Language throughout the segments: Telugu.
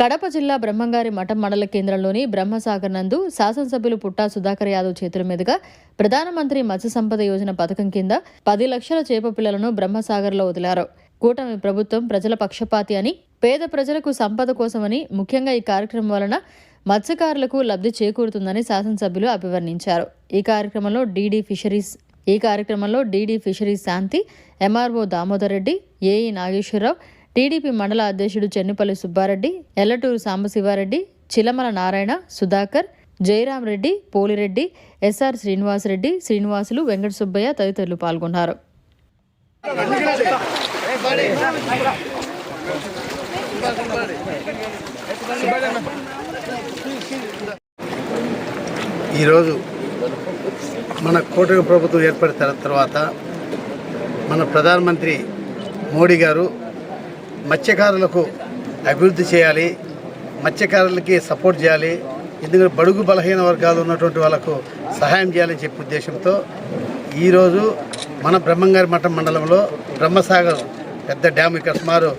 కడప జిల్లా బ్రహ్మంగారి మఠం మండల కేంద్రంలోని బ్రహ్మసాగర్ నందు శాసనసభ్యులు పుట్టా సుధాకర్ యాదవ్ చేతుల మీదుగా ప్రధానమంత్రి మత్స్య సంపద యోజన పథకం కింద పది లక్షల చేప పిల్లలను బ్రహ్మసాగర్లో వదిలారు. కూటమి ప్రభుత్వం ప్రజల పక్షపాతి అని పేద ప్రజలకు సంపద కోసమని ముఖ్యంగా ఈ కార్యక్రమం వలన మత్స్యకారులకు లబ్ధి చేకూరుతుందని శాసనసభ్యులు అభివర్ణించారు. ఈ కార్యక్రమంలో డీడీ ఫిషరీస్ ఈ కార్యక్రమంలో DD fisheries Shanti MRO Damodar Reddy AE Nageswararao TDP మండల అధ్యక్షుడు చెన్నిపల్లి సుబ్బారెడ్డి ఎల్లటూరు సాంబశివారెడ్డి చిలమల నారాయణ సుధాకర్ జయరాం రెడ్డి పోలిరెడ్డి ఎస్ఆర్ శ్రీనివాసరెడ్డి శ్రీనివాసులు వెంకట సుబ్బయ్య తదితరులు పాల్గొన్నారు. ఈరోజు మన కూటమి ప్రభుత్వం ఏర్పడిన తర్వాత మన ప్రధానమంత్రి మోడీ గారు మత్స్యకారులకు అభివృద్ధి చేయాలి మత్స్యకారులకి సపోర్ట్ చేయాలి. ఎందుకంటే బడుగు బలహీన వర్గాలు ఉన్నటువంటి వాళ్ళకు సహాయం చేయాలని చెప్పే ఉద్దేశంతో ఈరోజు మన బ్రహ్మంగారి మఠం మండలంలో బ్రహ్మసాగర్ పెద్ద డ్యామ్ ఇక్కడ సుమారు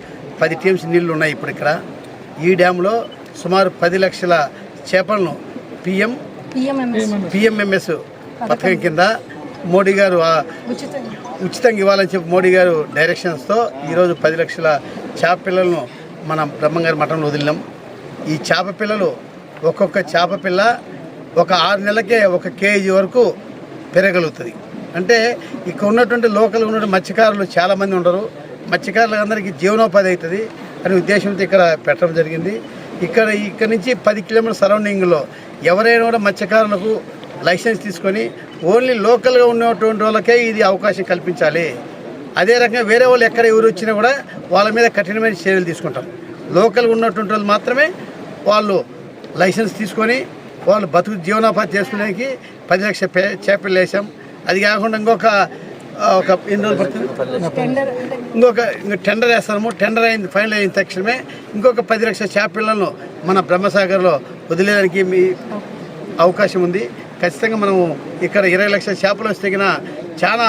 పది టీమ్స్ నీళ్ళు ఉన్నాయి ఇప్పుడు ఇక్కడ. ఈ డ్యాంలో సుమారు పది లక్షల చేపలను పిఎం పిఎంఎంఎస్ పథకం కింద మోడీ గారు ఉచితంగా ఇవ్వాలని చెప్పి మోడీ గారు డైరెక్షన్స్తో ఈరోజు పది లక్షల చేప పిల్లలను మనం బ్రహ్మంగారి మఠంలో వదిలినాం. ఈ చేప పిల్లలు ఒక్కొక్క చేప పిల్ల ఒక ఆరు నెలలకే ఒక కేజీ వరకు పెరగలుగుతుంది. అంటే ఇక్కడ ఉన్నటువంటి లోకల్ ఉన్నటువంటి మత్స్యకారులు చాలామంది ఉండరు. మత్స్యకారులందరికీ జీవనోపాధి అవుతుంది అనే ఉద్దేశంతో ఇక్కడ పెట్టడం జరిగింది. ఇక్కడ ఇక్కడ నుంచి పది కిలోమీటర్ సరౌండింగ్లో ఎవరైనా కూడా మత్స్యకారులకు లైసెన్స్ తీసుకొని ఓన్లీ లోకల్గా ఉన్నటువంటి వాళ్ళకే ఇది అవకాశం కల్పించాలి. అదే రకంగా వేరే వాళ్ళు ఎక్కడ ఎవరు వచ్చినా కూడా వాళ్ళ మీద కఠినమైన చర్యలు తీసుకుంటాం లోకల్గా ఉన్నటువంటి వాళ్ళు మాత్రమే వాళ్ళు లైసెన్స్ తీసుకొని వాళ్ళు బతుకు జీవనోపాధి చేసుకునేకి పది లక్షల పే చేపలు వేసాం. అది కాకుండా ఇంకొక ఒక ఎన్ని రోజులు పడుతుంది? ఇంకొక ఇంక టెండర్ వేస్తాము. టెండర్ అయింది ఫైనల్ అయిన తక్షణమే ఇంకొక పది లక్షల చేపలను మన బ్రహ్మసాగర్లో వదిలేయడానికి మీ అవకాశం ఉంది. ఖచ్చితంగా మనము ఇక్కడ ఇరవై లక్షల చేపలు వస్తే చాలా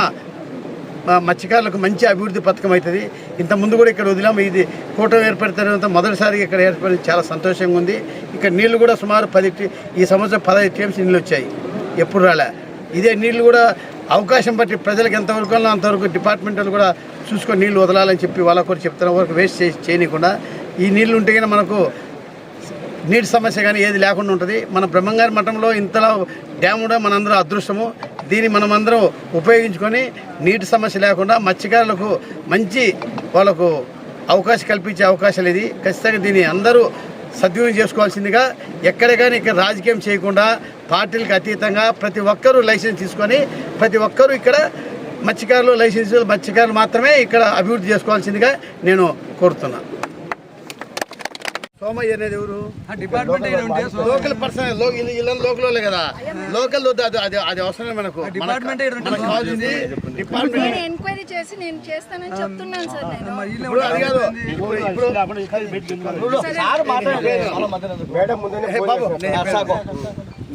మత్స్యకారులకు మంచి అభివృద్ధి పథకం అవుతుంది. ఇంత ముందు కూడా ఇక్కడ వదిలాము ఇది కూటమి ఏర్పడిన మొదటిసారిగా ఇక్కడ ఏర్పడి చాలా సంతోషంగా ఉంది. ఇక్కడ నీళ్ళు కూడా సుమారు పది ఈ సంవత్సరం పదహైదు టీఎంసీ నీళ్ళు వచ్చాయి. ఎప్పుడు రాలే. ఇదే నీళ్ళు కూడా అవకాశం బట్టి ప్రజలకు ఎంతవరకు అంతవరకు డిపార్ట్మెంట్ కూడా చూసుకొని నీళ్ళు వదలాలని చెప్పి వాళ్ళకు కూడా చెప్తున్న వరకు వేస్ట్ చేసి చేయనీయకుండా ఈ నీళ్ళు ఉంటే కనుక మనకు నీటి సమస్య కానీ ఏది లేకుండా ఉంటుంది. మన బ్రహ్మంగారి మఠంలో ఇంతలా డ్యామ్ కూడా మనందరం అదృష్టము. దీన్ని మనమందరం ఉపయోగించుకొని నీటి సమస్య లేకుండా మత్స్యకారులకు మంచి వాళ్ళకు అవకాశం కల్పించే అవకాశాలు ఇది. ఖచ్చితంగా దీన్ని అందరూ సద్వినియోగం చేసుకోవాల్సిందిగా ఎక్కడ కానీ ఇక్కడ రాజకీయం చేయకుండా పార్టీలకు అతీతంగా ప్రతి ఒక్కరూ లైసెన్స్ తీసుకొని ప్రతి ఒక్కరూ ఇక్కడ మత్స్యకారులు లైసెన్స్ మత్స్యకారులు మాత్రమే ఇక్కడ అభివృద్ధి చేసుకోవాల్సిందిగా నేను కోరుతున్నాను. సోమయ్య అనేది ఎవరు? డిపార్ట్మెంట్ లోకల్ పర్సన్ ఇలా లోకల్ కదా. లోకల్ అది అది అది అవసరం మనకు. Department department. ఎంక్వైరీ చేసి నేను చేస్తానని చెప్తున్నాను సార్ నేను. ఇప్పుడు అది కాదు. ఇప్పుడు.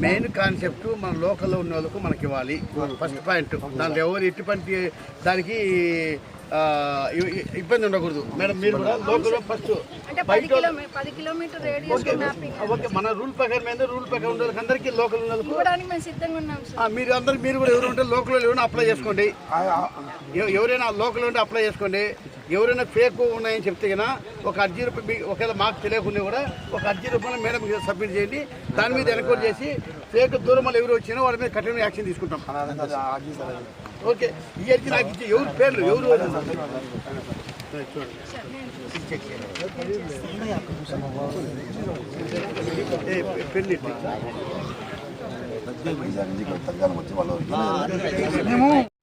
మెయిన్ కాన్సెప్ట్ మన లోకల్లో ఉన్న వాళ్ళకు మనకి ఇవ్వాలి ఫస్ట్ పాయింట్. దాంట్లో ఎవరు ఎటువంటి దానికి ఇబ్బంది ఉండకూడదు. మేడం మీరు కూడా లోకల్లో ఫస్ట్ అంటే పది కిలోమీ పది కిలోమీటర్ రేడియస్ మ్యాపింగ్ ఓకే మన రూల్ ప్రకారం రూల్ ప్రకారం ఉండే వాళ్ళకి అందరికీ లోకల్ ఉన్న వాళ్ళకు ఇవ్వడానికి మేము సిద్ధంగా ఉన్నాం సార్ ఆ, మీరు అందరు మీరు కూడా ఎవరు ఉంటే లోకల్ ఎవరైనా అప్లై చేసుకోండి. ఎవ- ఎవరైనా లోకల్ ఉంటే అప్లై చేసుకోండి. ఎవరైనా ఫేక్ ఉన్నాయని చెప్తే కన్నా ఒక అర్జీ రూపాయ ఒకవేళ మాకు తెలియకుండా కూడా ఒక అర్జీ రూపాయలు మేడం సబ్మిట్ చేయండి. దాని మీద ఎన్క్వైరీ చేసి ఫేక్ దూరం వాళ్ళు ఎవరు వచ్చినా వాళ్ళ మీద కఠిన యాక్షన్ తీసుకుంటాం. ఓకే. ఈ అర్జీ నాకు ఇచ్చి ఎవరు పేర్లు ఎవరు? పెన్ ఇటు.